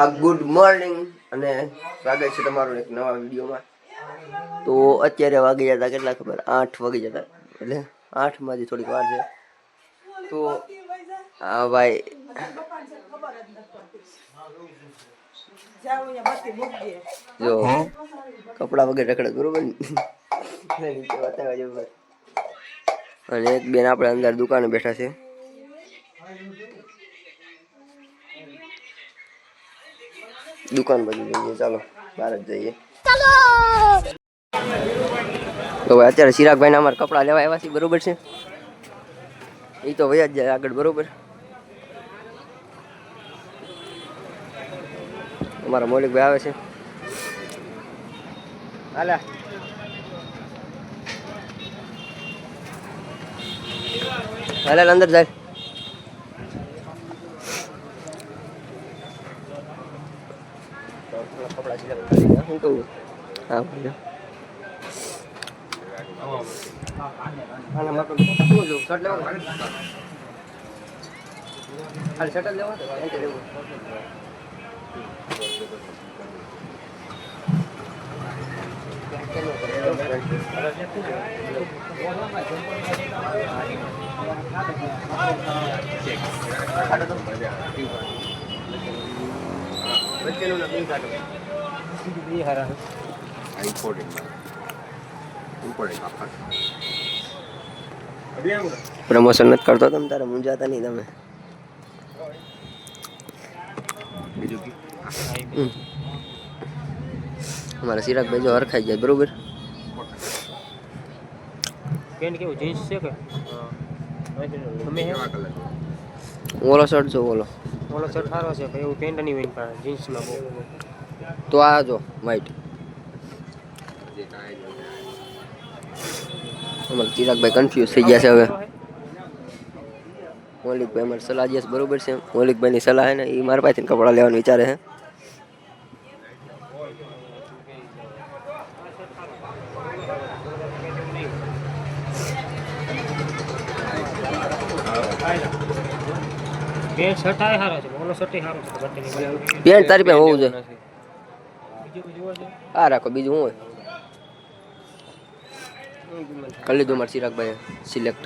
આ good morning અને સ્વાગત છે તમારું એક નવા વિડીયોમાં. તો અત્યારે વાગી જતા કેટલા ખબર? આઠ વાગી જતા. એટલે આઠમાંથી થોડીક વાર છે. તો હા ભાઈ જો, કપડા વગેરે રખડે, બરોબર. અને એક બેન આપણે અંદર દુકાને બેઠા છે. દુકાન બાજુ જઈએ ચાલો બહાર જ જઈએ. તો ભાઈ અત્યારે ચિરાગભાઈ ના અમારે કપડા લેવા આવ્યા છે બરોબર છે? એ તો વયા જ જાય આગળ બરોબર? અમારા મૌલિકભાઈ આવે છે. હાલે. હાલે અંદર જાય કપડા સિલાઈ હું કહું હા ભાઈ આના માટે શું બે કાઢો પ્રમોશન નથી કરતો તમે તારે મૂંઝાતા નહીં તમે. અમારા અમારા સિરાગભાઈ જો હરખાઈ જાય બરોબર? પેન્ટ કેવું જીન્સ છે કે? તમે ઓલો શર્ટ જો ઓલો. ઓલો શર્ટ સારો છે પણ એવું પેન્ટ નહીં હોય પણ જીન્સમાં બહુ. તો આ જો વ્હાઈટ અમારા ચિરાગભાઈ કન્ફ્યુઝ થઈ ગયા છે હવે. મૌલિકભાઈ અમારે સલાહ જે છે બરોબર છે. મૌલિકભાઈની સલાહ છે ને એ મારા પાસેથી કપડાં લેવાનું વિચારે છે. પેન્ટ શર્ટ આય સારો છે પણ ઓલો શર્ટ સારો છે બટ્ટીની કલર પેન્ટ તારી પાસે હોવું જોઈએ બીજું કોઈ જોવો છે? આ રાખો બીજું શું હોય? કરી લીધું મારે ચિરાગભાઈ સિલેક્ટ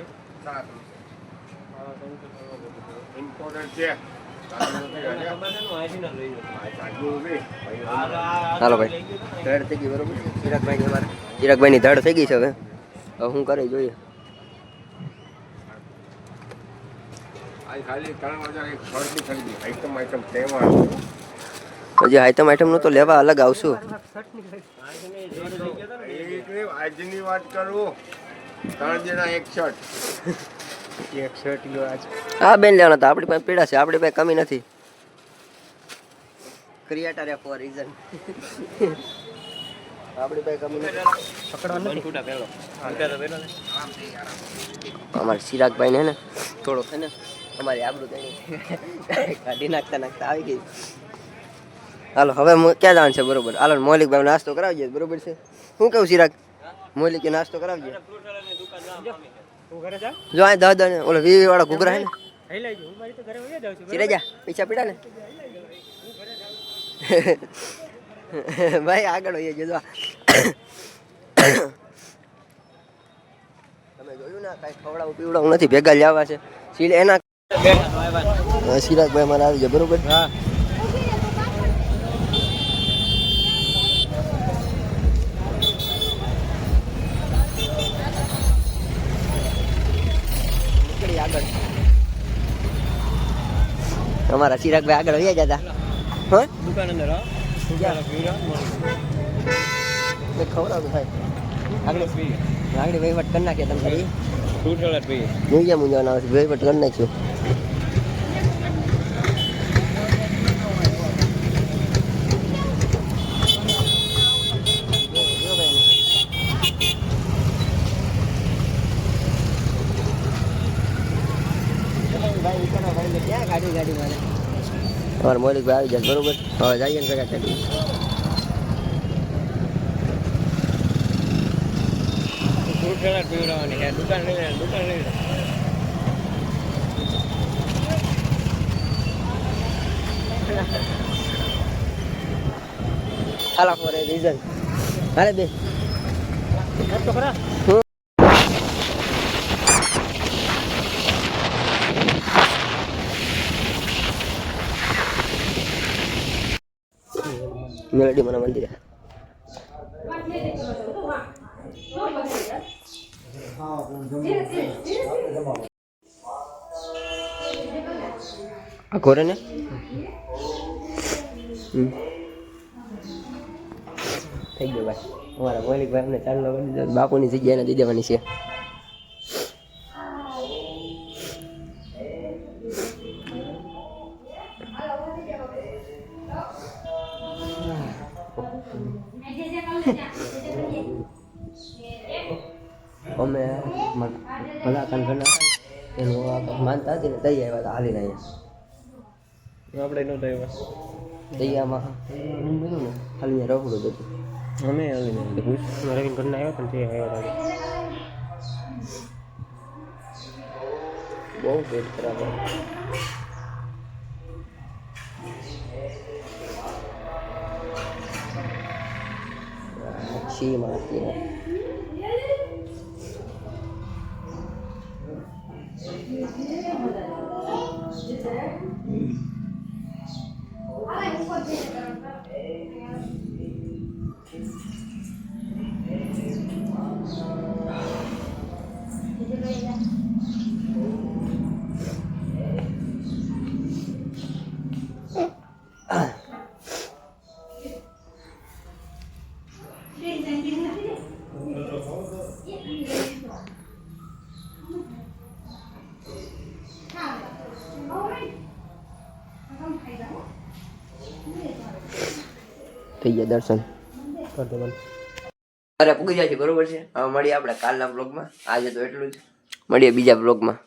હાલો ભાઈ ધડ થઈ ગઈ બરોબર? ચિરાગભાઈની અમારે. ચિરાગભાઈની ધડ થઈ ગઈ છે હવે. હવે શું કરે જોઈએ. ખાલી ત્રણ હજાર એક શર્ટની ખરીદી. આઈટમ આઈટમ તહેવાર હજી આઈટમ આઈટમનું તો લેવા અલગ આવશું. આજની વાત કરું. ત્રણ જણા એક શર્ટ એક શર્ટ લ્યો આજ. હા બેન લેવાના હતા આપણી પાસે પીડા છે આપણી પાસે કમી નથી. ક્રિએટર એ ફોર રીઝન આપણી પાસે કમી નથી. પકડવા નથી? ફૂટા પહેલો ફૂટા તો પહેલો ને. અમારે ચિરાગભાઈ ને હે છે ને અમારી આબરૂ કાઢી નાખતા નાખતા આવી ગઈ. હાલો હવે ક્યાં જવાનું છે? બરોબર. હાલો મૌલિકભાઈ નાસ્તો કરાવજે બરોબર છે? શું કહું ચિરાગ? મૌલિકે નાસ્તો કરાવજે જા. આ દહ દહ ઓલો વીવી વાળા ઘૂઘરા હે ને? મારી જા પૈસા પીડા ને? ભાઈ આગળ હોઈએ જજો તમે જોયું ના કાંઈ ખવડાવું પીવડાવું નથી ભેગા જ છે. સીલ એના સિરાગભાઈ અમારે આવી જાય બરોબર? હા નીકળી આગળ અમારા ચિરાગભાઈ આગળ વયા જતા હા? દુકાન અંદર હા? ખવડાવું ભાઈ. આગળ આગળ વહીવટ કરી નાખીએ તમે કરી ફ્રૂટ સલાડ પીએ વહીવટ કરી આવે છે ગાડી મારે તમારે મૌલિક ભાઈ આવી જાય બરોબર? હવે જઈએ ને ભેગા કરી દુકાન નહીં દુકાન રીઝન હાલે બે. વાત તો મેલડી મને મંદિરે આ ઘોરે ને. થઈ ગયો ભાઈ અમારા મૌલિકભાઈ અમને દીધો બાપુની જગ્યાએ દઈ દેવાની છે અમે બધા ઘરના એનું માનતા હતી ને તઈ આવ્યા હતા હાલીને અહીંયા. આપણે નહોતા આવ્યા. દૈયામાં બધું ને ખાલી અહીંયા રખડું જ હતું અમે આવીને રવિન ઘરના આવ્યો પણ તે આવ્યા હતા. બહુ પેટ ખરાબ હતું. છી મારતી થઈ ગયા દર્શન કરતો મને અરે પૂગી જાય છે બરોબર છે? હવે મળીએ આપણે કાલના બ્લોગમાં આજે તો એટલું જ. મળીએ બીજા બ્લોગમાં